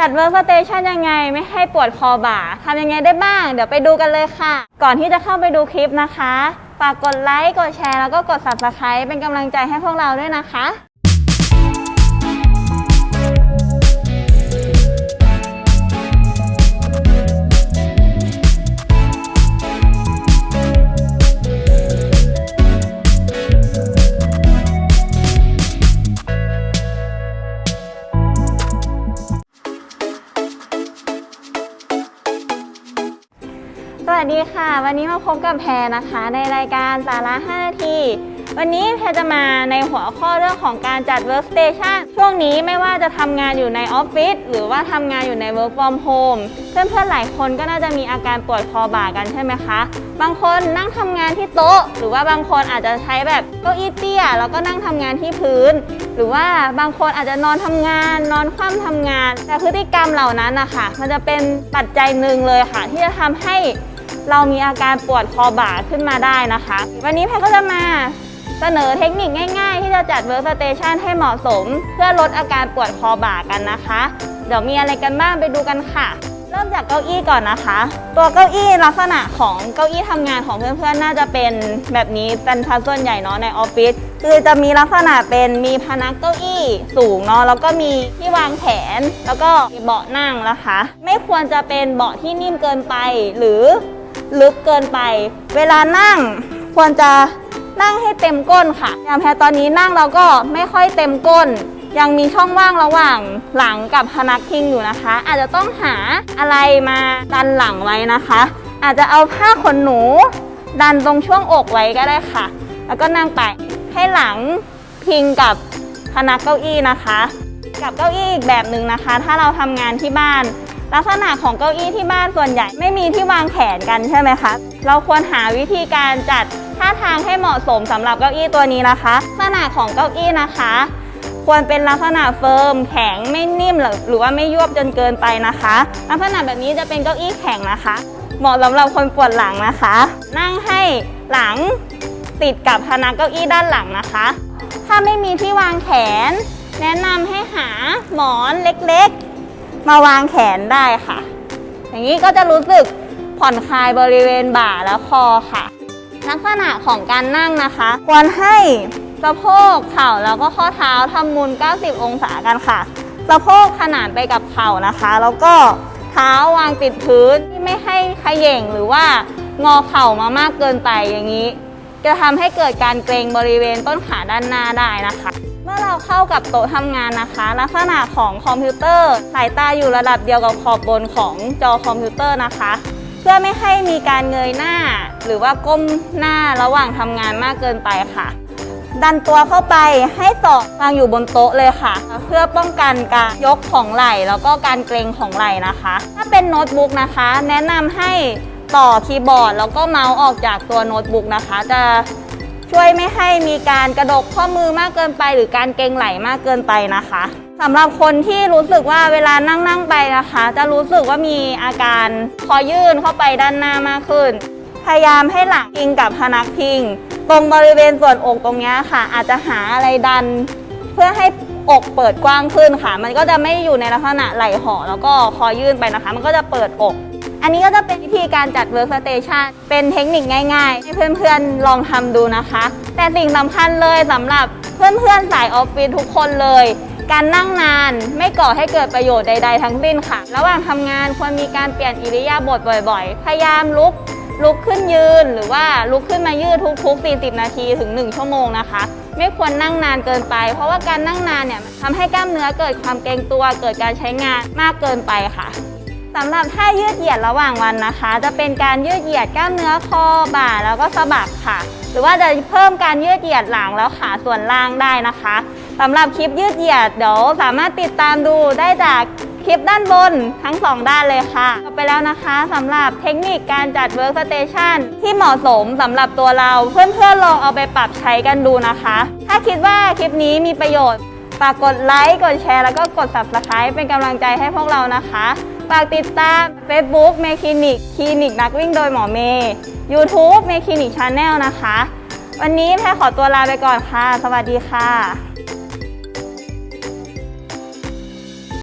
จัดเวิร์กสเตชันยังไงไม่ให้ปวดคอบ่าทำยังไงได้บ้าง เดี๋ยวไปดูกันเลยค่ะ ก่อนที่จะเข้าไปดูคลิปนะคะ ฝากกดไลค์ กดแชร์ แล้วก็กด subscribe เป็นกำลังใจให้พวกเราด้วยนะคะ วัสดีค่ะ วันนี้มาพบกับแพรนะคะ ในรายการสาระ 5 นาที วันนี้แพรจะมาในหัวข้อเรื่องของการจัด workstation ช่วงนี้ไม่ว่าจะทำงานอยู่ในออฟฟิศหรือว่าทำงานอยู่ใน work from home เพื่อนๆหลายคนก็น่าจะมีอาการปวดคอบ่ากันใช่ไหมคะ บางคนนั่งทำงานที่โต๊ะ หรือว่าบางคนอาจจะใช้แบบเก้าอี้เตี้ยแล้วก็นั่งทำงานที่พื้น หรือว่าบางคนอาจจะนอนทำงาน นอนคว่ำทำงาน แต่พฤติกรรมเหล่านั้นนะคะมันจะเป็นปัจจัยหนึ่งเลยค่ะ ที่จะทำให้ เรามีอาการปวดคอบ่าขึ้นมาได้นะคะ วันนี้แพทย์ก็จะมาเสนอเทคนิคง่าย ๆ ที่จะจัดเวิร์กสเตชันให้เหมาะสม เพื่อลดอาการปวดคอบ่ากันนะคะ เดี๋ยวมีอะไรกันบ้างไปดูกันค่ะ เริ่มจากเก้าอี้ก่อนนะคะ ตัวเก้าอี้ลักษณะของเก้าอี้ทำงานของเพื่อนๆ น่าจะเป็นแบบนี้เป็นทัส่วนใหญ่เนาะในออฟฟิศคือจะมีลักษณะเป็นมีพนักเก้าอี้สูงเนาะแล้วก็มีที่วางแขน แล้วก็มีเบาะนั่งนะคะ ไม่ควรจะเป็นเบาะที่นิ่มเกินไป หรือ ลึกเกินไป เวลานั่งควรจะนั่งให้เต็มก้นค่ะยางแพรตอนนี้นั่งเราก็ไม่ค่อยเต็มก้น ยังมีช่องว่างระหว่างหลังกับพนักพิงอยู่นะคะ อาจจะต้องหาอะไรมาดันหลังไว้นะคะ อาจจะเอาผ้าขนหนู ดันตรงช่วงอกไว้ก็ได้ค่ะ แล้วก็นั่งไปให้หลังพิงกับพนักเก้าอี้นะคะ กับเก้าอี้อีกแบบหนึ่งนะคะ ถ้าเราทำงานที่บ้าน ลักษณะของเก้าอี้ที่บ้านส่วนใหญ่ไม่มีที่วางแขนกันใช่ไหมคะเราควรหาวิธีการจัดท่าทางให้เหมาะสมสำหรับเก้าอี้ตัวนี้นะคะ ลักษณะของเก้าอี้นะคะ ควรเป็นลักษณะเฟิร์ม แข็งไม่นิ่มหรือหรือว่าไม่ยวบจนเกินไปนะคะ ลักษณะแบบนี้จะเป็นเก้าอี้แข็งนะคะ เหมาะสำหรับคนปวดหลังนะคะ นั่งให้หลังติดกับพนักเก้าอี้ด้านหลังนะคะ ถ้าไม่มีที่วางแขน แนะนำให้หาหมอนเล็กๆ มาวางแขนได้ค่ะ อย่างนี้ก็จะรู้สึกผ่อนคลายบริเวณบ่าและคอค่ะ ลักษณะของการนั่งนะคะ ควรให้สะโพกเข่าแล้วก็ข้อเท้าทำมุน 90 องศากันค่ะ สะโพกขนานไปกับเข่านะคะ แล้วก็เท้าวางติดพื้นที่ไม่ให้ขย่งหรือว่างอเข่ามามากเกินไปอย่างนี้ จะทำให้เกิดการเกร็งบริเวณต้นขาด้านหน้าได้นะคะ เมื่อเราเข้ากับโต๊ะทำงานนะคะ ลักษณะของคอมพิวเตอร์สายตาอยู่ระดับเดียวกับขอบบนของจอคอมพิวเตอร์นะคะ เพื่อไม่ให้มีการเงยหน้า หรือว่าก้มหน้าระหว่างทำงานมากเกินไปค่ะ ดันตัวเข้าไปให้ศอกวางอยู่บนโต๊ะเลยค่ะ เพื่อป้องกันการยกของไหล่แล้วก็การเกรงของไหล่นะคะ ถ้าเป็นโน้ตบุ๊กนะคะ แนะนำให้ต่อคีย์บอร์ด แล้วก็เมาส์ออกจากตัวโน้ตบุ๊กนะคะ จะ ช่วยไม่ให้มีการกระดกข้อมือมากเกินไป หรือการเกรงไหลมากเกินไปนะคะสำหรับคนที่รู้สึกว่าเวลานั่งนั่งๆไปนะคะ จะรู้สึกว่ามีอาการคอยื่นเข้าไปด้านหน้ามากขึ้น พยายามให้หลังพิงกับพนักพิง ตรงบริเวณส่วนอกตรงเนี้ยค่ะ อาจจะหาอะไรดัน เพื่อให้อกเปิดกว้างขึ้นค่ะ มันก็จะไม่อยู่ในลักษณะไหล่ห่อแล้วก็คอยื่นไปนะคะ มันก็จะเปิดอก อันนี้ก็จะเป็นวิธีการจัด workstation เป็นเทคนิคง่ายๆ ให้เพื่อนๆลองทำดูนะคะ แต่สิ่งสำคัญเลยสำหรับเพื่อนๆสายออฟฟิศทุกคนเลย การนั่งนานไม่ก่อให้เกิดประโยชน์ใด ๆ ทั้งสิ้นค่ะ ระหว่างทำงานควรมีการเปลี่ยนอิริยาบถบ่อยๆ พยายามลุกลุกขึ้นยืนหรือว่าลุกขึ้นมายืดทุกๆ 40 นาทีถึง 1 ชั่วโมงนะคะ ไม่ควรนั่งนานเกินไป เพราะว่าการนั่งนานเนี่ยทำให้กล้ามเนื้อเกิดความเกร็งตัวเกิดการใช้งานมากเกินไปค่ะ สำหรับท่ายืดเหยียดระหว่างวันนะคะ จะเป็นการยืดเหยียดกล้ามเนื้อคอบ่าแล้วก็สะบักค่ะ หรือว่าจะเพิ่มการยืดเหยียดหลังแล้วขาส่วนล่างได้นะคะสำหรับคลิปยืดเหยียดเดี๋ยวสามารถติดตามดูได้จากคลิปด้านบนทั้งสองด้านเลยค่ะไปแล้วนะคะสำหรับเทคนิคการจัด workstation ที่เหมาะสมสำหรับตัวเราเพื่อนๆลองเอาไปปรับใช้กันดูนะคะ ถ้าคิดว่าคลิปนี้มีประโยชน์ฝากกดไลค์กดแชร์แล้วก็กด subscribe เป็นกำลังใจให้พวกเรานะคะ ฝากติดตาม Facebook เมคลินิกคลินิกนักวิ่งโดยหมอเมย์ YouTube เมคลินิกชาแนลนะคะ วันนี้แพรขอตัวลาไปก่อนค่ะ สวัสดีค่ะ